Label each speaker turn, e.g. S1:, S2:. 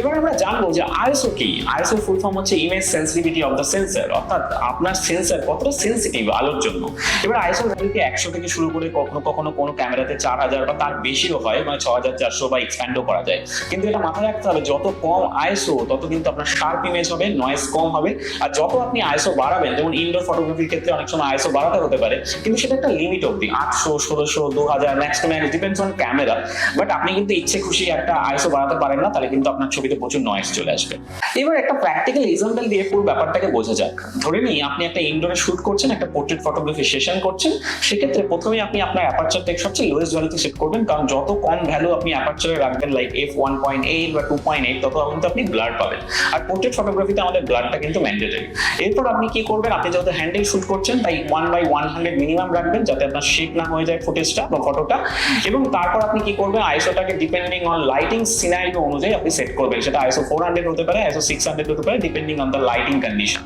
S1: এবার আমরা জানব যে আইএসও কি? আইএসও ফুল ফর্ম হচ্ছে image sensitivity of the sensor অর্থাৎ আপনার সেন্সর কতটা সেন্সিটিভ আলোর জন্য? এবার আইএসও ভ্যালুকে একশো থেকে শুরু করে কখনো কখনো কোনো ক্যামেরাতে চার হাজার বা তার বেশিও হয় মানে ছ হাজার, চারশো বা এক্সপ্যান্ডও করা যায়। কিন্তু এটা মাথায় রাখতে হবে, যত কম আইএসও তত কিন্তু আপনার শার্প ইমেজ হবে নয়েজ কম হবে, আর যত আপনি আইএসও বাড়াবেন, যেমন ইনডোর ফটোগ্রাফির ক্ষেত্রে অনেক সময় আইএসও বাড়াতে হতে পারে, কিন্তু সেটা একটা লিমিট অবধি, আটশো, ষোলোশো, দু হাজার max depends on camera but আপনি কিন্তু ইচ্ছে খুশি একটা আইএসও বাড়াতে পারেন না, তাহলে কিন্তু আপনার ছবিতে প্রচুর নয়েজ চলে আসবে। এবার একটা প্র্যাকটিক্যাল এক্সাম্পল দিয়ে পুরো ব্যাপারটাকে বোঝা যাক। ধরে নিই, আপনি একটা ইনডোরে শুট করছেন, একটা পোর্ট্রেট ফটোগ্রাফি সেশন করছেন, সেক্ষেত্রে প্রথমে আপনি আপনার অ্যাপারচারটা সবচেয়ে লোয়েস্ট ভ্যালুতে সেট করবেন, কারণ যত কম ভ্যালু আপনি অ্যাপারচারে রাখবেন like F one point eight বা টু পয়েন্ট এইট তত কিন্তু আপনি ব্লার পাবেন। আর পোর্ট্রেট ফটোগ্রাফিতে আমাদের ব্লারটা কিন্তু ম্যান্ডেটরি এরপর আপনি কি করবেন? আপনি যেহেতু হ্যান্ডেল শুট করছেন, তাই one by one hundred minimum রাখবেন, যাতে আপনার শেক না হয়ে যায় ফুটেজটা বা ফটোটা এবং তারপর আপনি কি করবেন? আইসোটাকে ডিপেন্ডিং অন লাইটিং সিনারিও অনুযায়ী আপনি সেট করবেন। সেটা আইসো ফোর হান্ড্রেড হতে পারে আইসো সিক্স হান্ড্রেড হতে পারে depending on the lighting condition